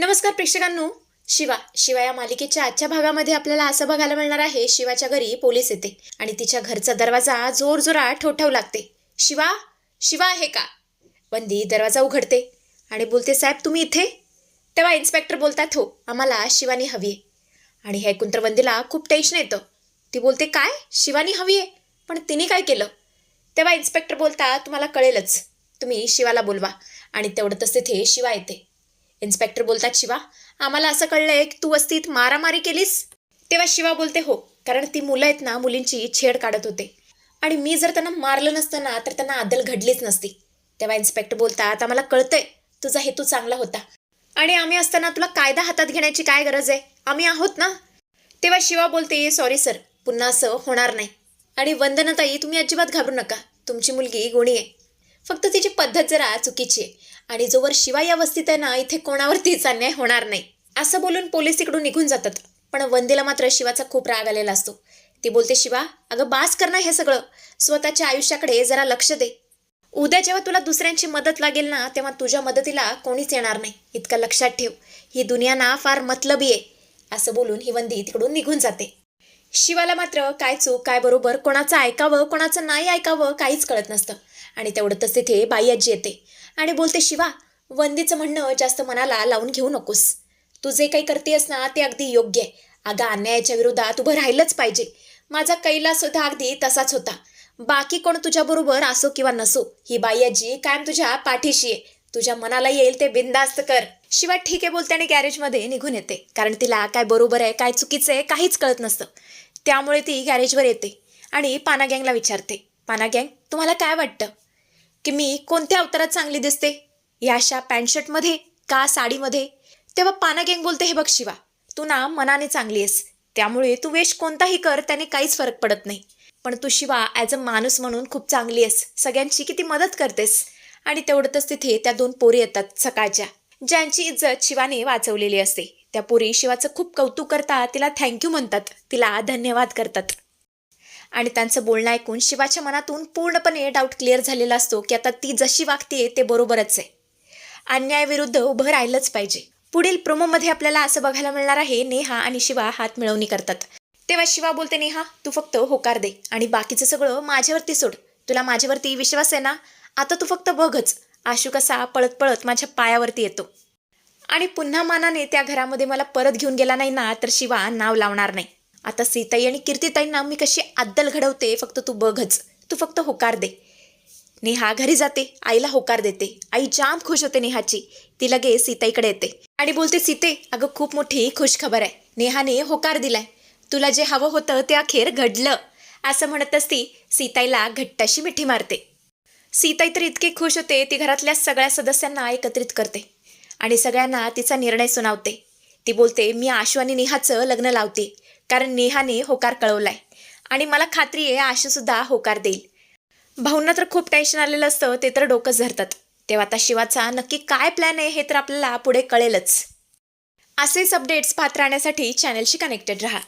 नमस्कार प्रेक्षकांनो. शिवा शिवा या मालिकेच्या आजच्या भागामध्ये आपल्याला असं बघायला मिळणार आहे शिवाच्या घरी पोलीस येते आणि तिच्या घरचा दरवाजा जोरजोरात ठोठावू लागते. शिवा शिवा आहे का? वंदी दरवाजा उघडते. आणि बोलते साहेब तुम्ही इथे? तेव्हा इन्स्पेक्टर बोलतात हो आम्हाला शिवानी हवी आहे. आणि हे ऐकून तर वंदीला खूप टेन्शन येतं. ती बोलते काय? शिवानी हवी आहे? पण तिने काय केलं? तेव्हा इन्स्पेक्टर बोलता तुम्हाला कळेलच. तुम्ही शिवाला बोलवा. आणि तेवढं तेवढंच तिथे शिवा येते. इन्स्पेक्टर बोलतात शिवा आम्हाला असं कळलंय की तू वस्तीत मारामारी केलीस? तेव्हा शिवा बोलते हो कारण ती मुलं आहेत ना मुलींची छेड काढत होते. आणि मी जर त्यांना मारलं नसतं ना तर त्यांना आदल घडलीच नसती. तेव्हा इन्स्पेक्टर बोलतात आम्हाला कळतंय तुझा हेतू चांगला होता. आणि आम्ही असताना तुला कायदा हातात घेण्याची काय गरज आहे? आम्ही आहोत ना? तेव्हा शिवा बोलते सॉरी सर पुन्हा असं होणार नाही. आणि वंदनाताई तुम्ही अजिबात घाबरू नका. तुमची मुलगी गुणी आहे. फक्त तिची पद्धत जरा चुकीची आहे. आणि जोवर शिवा या वस्तीत आहे ना इथे कोणावरतीच अन्याय होणार नाही. असं बोलून पोलीस तिकडून निघून जातात. पण वंदेला मात्र शिवाचा खूप राग आलेला असतो. ती बोलते शिवा अगं बास कर ना हे सगळं. स्वतःच्या आयुष्याकडे जरा लक्ष दे. उद्या जेव्हा तुला दुसऱ्यांची मदत लागेल ना तेव्हा तुझ्या मदतीला कोणीच येणार नाही. इतकं लक्षात ठेव. ही दुनिया ना फार मतलबी आहे. असं बोलून ही वंदी तिकडून निघून जाते. शिवाला मात्र काय चूक काय बरोबर कोणाचं ऐकावं कोणाचं नाही ऐकावं काहीच कळत नसतं. आणि तेवढंच तिथे बाई आजी येते. आणि बोलते शिवा वंदीचं म्हणणं जास्त मनाला लावून घेऊ नकोस. तू जे काही करतेस ना ते अगदी योग्य आहे. अगं अन्यायाच्या विरोधात उभं राहिलंच पाहिजे. माझा कैलास सुद्धा अगदी तसाच होता. बाकी कोण तुझ्याबरोबर असो किंवा नसो ही बाई आजी कायम तुझ्या पाठीशी आहे. तुझ्या मनाला येईल ते बिंदास्त कर. शिवा ठीक आहे बोलते आणि गॅरेजमध्ये निघून येते. कारण तिला काय बरोबर आहे काय चुकीचं आहे काहीच कळत नसतं. त्यामुळे ती गॅरेजवर येते आणि पाना गँगला विचारते. पाना गँग तुम्हाला काय वाटतं? की मी कोणत्या अवतारात चांगली दिसते? या अशा पॅन्ट शर्टमध्ये का साडीमध्ये? तेव्हा पाना गँग बोलते हे बघ शिवा तू ना मनाने चांगली आहेस. त्यामुळे तू वेश कोणताही कर त्याने काहीच फरक पडत नाही. पण तू शिवा ॲज अ माणूस म्हणून खूप चांगली आहेस. सगळ्यांची किती मदत करतेस. आणि तेवढंच तिथे त्या दोन पोरी येतात सकाळच्या. ज्यांची इज्जत शिवाने वाचवलेली असते. त्या पोरी शिवाचं खूप कौतुक करतात तिला थँक्यू म्हणतात. तिला धन्यवाद करतात. आणि त्यांचं बोलणं ऐकून शिवाच्या मनातून पूर्णपणे डाऊट क्लिअर झालेला असतो की आता ती जशी वागते ते बरोबरच आहे. अन्यायाविरुद्ध उभं राहिलंच पाहिजे. पुढील प्रोमोमध्ये आपल्याला असं बघायला मिळणार आहे नेहा आणि शिवा हात मिळवणी करतात. तेव्हा शिवा बोलते नेहा तू फक्त होकार दे आणि बाकीचं सगळं माझ्यावरती सोड. तुला माझ्यावरती विश्वास आहे ना? आता तू फक्त बघच. आशू कसा पळत पळत माझ्या पायावरती येतो. आणि पुन्हा मानाने त्या घरामध्ये मला परत घेऊन गेला नाही ना तर शिवा नाव लावणार नाही. आता सीताई आणि कीर्तिताईंना मी कशी अद्दल घडवते फक्त तू बघच. तू फक्त होकार दे. नेहा घरी जाते आईला होकार देते. आई जाम खुश होते नेहाची. ती लगेच सीताईकडे येते. आणि बोलते सीते अगं खूप मोठी खुश खबर आहे. नेहाने होकार दिलाय. तुला जे हवं होतं ते अखेर घडलं. असं म्हणतच ती सीताईला घट्टाशी मिठी मारते. सीताई तर इतकी खुश होते ती घरातल्या सगळ्या सदस्यांना एकत्रित करते. आणि सगळ्यांना तिचा निर्णय सुनावते. ती बोलते मी आशू आणि नेहाचं लग्न लावते. कारण नेहाने होकार कळवलाय. आणि मला खात्री आहे आशूसुद्धा होकार देईल. भाऊंना तर खूप टेन्शन आलेलं असतं ते तर डोकं धरतात तेव्हा आता शिवाचा नक्की काय प्लॅन आहे हे तर आपल्याला पुढे कळेलच. असेच अपडेट्स पाहत राहण्यासाठी चॅनलशी कनेक्टेड राहा.